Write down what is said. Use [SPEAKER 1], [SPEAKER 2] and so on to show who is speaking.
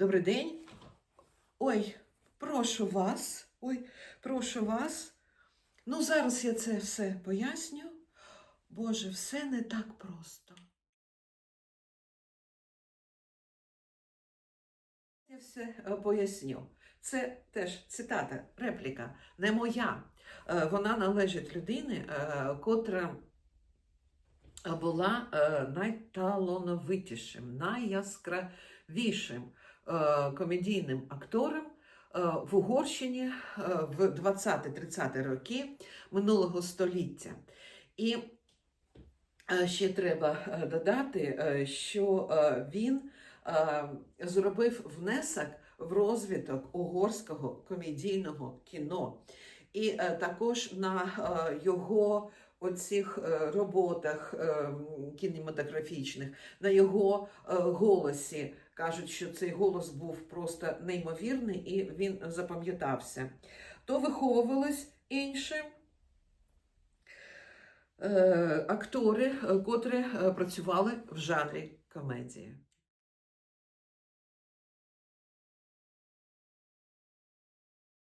[SPEAKER 1] Добрий день. Ой, прошу вас. Ой, прошу вас. Ну, зараз я це все поясню. Боже, все не так просто. Я все е, поясню. Це теж цитата, репліка, не моя. Е, Вона належить людині, е, котра була найталановитішим, найяскравішим е, комедійним актором е, в Угорщині е, в 20-30 роки минулого століття. І ще треба додати, що він зробив внесок в розвиток угорського комедійного кіно. І також на його оцих роботах е, кінематографічних, на його голосі. Кажуть, що цей голос був просто неймовірний і він запам'ятався. То виховувались інші е, актори, е, котрі е, працювали в жанрі комедії.